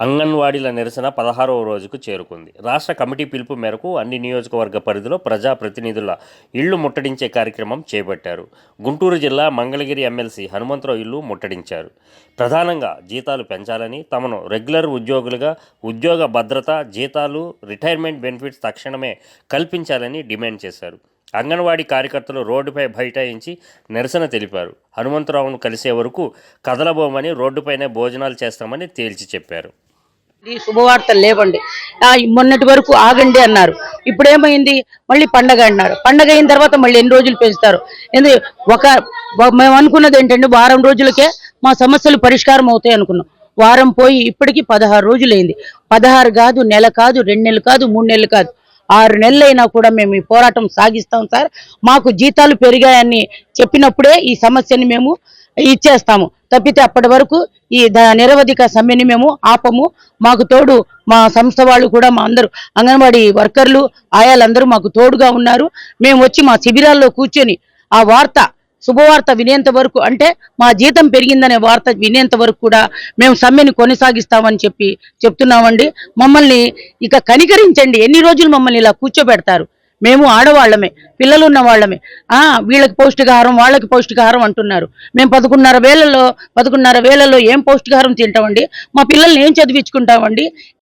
అంగన్వాడీల నిరసన పదహారవ రోజుకు చేరుకుంది. రాష్ట్ర కమిటీ పిలుపు మేరకు అన్ని నియోజకవర్గ పరిధిలో ప్రజాప్రతినిధుల ఇళ్ళు ముట్టడించే కార్యక్రమం చేపట్టారు. గుంటూరు జిల్లా మంగళగిరి ఎమ్మెల్సీ హనుమంతరావు ఇల్లు ముట్టడించారు. ప్రధానంగా జీతాలు పెంచాలని తమను రెగ్యులర్ ఉద్యోగులుగా ఉద్యోగ భద్రత జీతాలు రిటైర్మెంట్ బెనిఫిట్స్ తక్షణమే కల్పించాలని డిమాండ్ చేశారు. అంగన్వాడీ కార్యకర్తలు రోడ్డుపై బైఠాయించి నిరసన తెలిపారు. హనుమంతరావును కలిసే వరకు కదలబోమని రోడ్డుపైనే భోజనాలు చేస్తామని తేల్చి చెప్పారు. ఈ శుభవార్తలు లేవండి. ఆ, మొన్నటి వరకు ఆగండి అన్నారు. ఇప్పుడేమైంది? మళ్ళీ పండగ అన్నారు. పండగ అయిన తర్వాత మళ్ళీ ఎన్ని రోజులు పెంచుతారు? ఎందుకు ఒక మేము అనుకున్నది ఏంటంటే వారం రోజులకే మా సమస్యలు పరిష్కారం అవుతాయి అనుకున్నాం. వారం పోయి ఇప్పటికి పదహారు రోజులైంది. పదహారు కాదు నెల కాదు రెండు నెలలు కాదు మూడు నెలలు కాదు. ఆరు నెలలైనా కూడా మేము ఈ పోరాటం సాగిస్తాం సార్. మాకు జీతాలు పెరిగాయని చెప్పినప్పుడే ఈ సమస్యని మేము ఇచ్చేస్తాము. తప్పితే అప్పటి వరకు ఈ నిరవధిక సమ్మెని మేము ఆపము. మాకు తోడు మా సంస్థ వాళ్ళు కూడా మా అందరూ అంగన్వాడీ వర్కర్లు ఆయాలందరూ మాకు తోడుగా ఉన్నారు. మేము వచ్చి మా శిబిరాల్లో కూర్చొని ఆ వార్త శుభవార్త వినేంత వరకు అంటే మా జీతం పెరిగిందనే వార్త వినేంత వరకు కూడా మేము సమ్మెని కొనసాగిస్తామని చెప్పి చెప్తున్నామండి. మమ్మల్ని ఇక కనికరించండి. ఎన్ని రోజులు మమ్మల్ని ఇలా కూర్చోబెడతారు? మేము ఆడవాళ్ళమే పిల్లలు ఉన్న వాళ్ళమే. ఆ వీళ్ళకి పౌష్టికాహారం వాళ్ళకి పౌష్టికాహారం అంటున్నారు. మేము పదకొండున్నర వేలలో పదకొండున్నర వేలలో ఏం పౌష్టికాహారం తింటామండి? మా పిల్లల్ని ఏం చదివించుకుంటామండి?